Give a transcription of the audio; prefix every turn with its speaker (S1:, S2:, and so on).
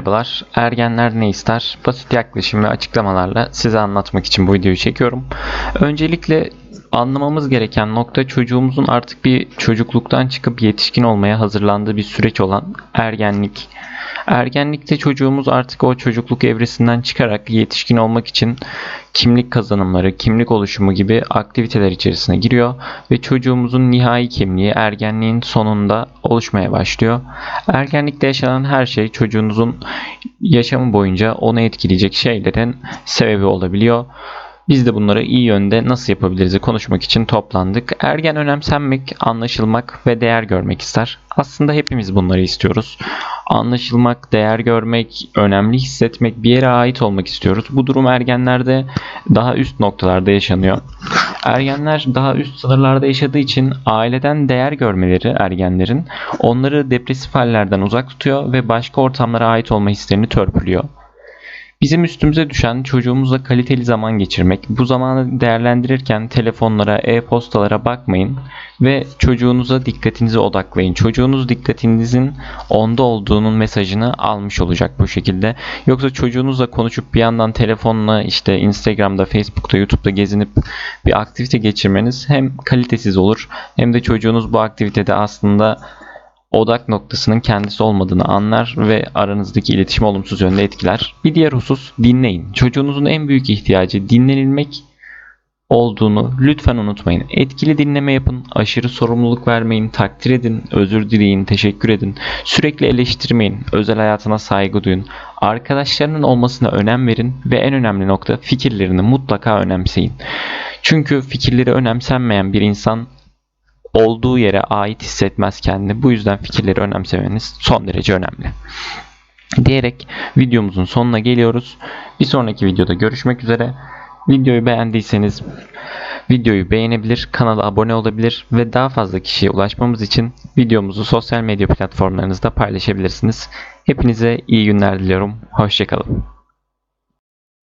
S1: Merhabalar, ergenler ne ister? Basit yaklaşım ve açıklamalarla size anlatmak için bu videoyu çekiyorum. Öncelikle anlamamız gereken nokta çocuğumuzun artık bir çocukluktan çıkıp yetişkin olmaya hazırlandığı bir süreç olan ergenlik. Ergenlikte çocuğumuz artık o çocukluk evresinden çıkarak yetişkin olmak için kimlik kazanımları, kimlik oluşumu gibi aktiviteler içerisine giriyor ve çocuğumuzun nihai kimliği ergenliğin sonunda oluşmaya başlıyor. Ergenlikte yaşanan her şey çocuğunuzun yaşamı boyunca onu etkileyecek şeylerin sebebi olabiliyor. Biz de bunları iyi yönde nasıl yapabiliriz konuşmak için toplandık. Ergen önemsenmek, anlaşılmak ve değer görmek ister. Aslında hepimiz bunları istiyoruz. Anlaşılmak, değer görmek, önemli hissetmek, bir yere ait olmak istiyoruz. Bu durum ergenlerde daha üst noktalarda yaşanıyor. Ergenler daha üst sınırlarda yaşadığı için aileden değer görmeleri ergenlerin onları depresif hallerden uzak tutuyor ve başka ortamlara ait olma hislerini törpülüyor. Bizim üstümüze düşen çocuğumuzla kaliteli zaman geçirmek. Bu zamanı değerlendirirken telefonlara, e-postalara bakmayın ve çocuğunuza dikkatinizi odaklayın. Çocuğunuz dikkatinizin onda olduğunun mesajını almış olacak bu şekilde. Yoksa çocuğunuzla konuşup bir yandan telefonla işte Instagram'da, Facebook'ta, YouTube'da gezinip bir aktivite geçirmeniz hem kalitesiz olur hem de çocuğunuz bu aktivitede aslında odak noktasının kendisi olmadığını anlar ve aranızdaki iletişimi olumsuz yönde etkiler. Bir diğer husus dinleyin. Çocuğunuzun en büyük ihtiyacı dinlenilmek olduğunu lütfen unutmayın. Etkili dinleme yapın, aşırı sorumluluk vermeyin, takdir edin, özür dileyin, teşekkür edin. Sürekli eleştirmeyin, özel hayatına saygı duyun. Arkadaşlarının olmasına önem verin ve en önemli nokta fikirlerini mutlaka önemseyin. Çünkü fikirleri önemsenmeyen bir insan olduğu yere ait hissetmez kendini. Bu yüzden fikirleri önemsemeniz son derece önemli. Diyerek videomuzun sonuna geliyoruz. Bir sonraki videoda görüşmek üzere. Videoyu beğendiyseniz videoyu beğenebilir, kanala abone olabilir ve daha fazla kişiye ulaşmamız için videomuzu sosyal medya platformlarınızda paylaşabilirsiniz. Hepinize iyi günler diliyorum. Hoşçakalın.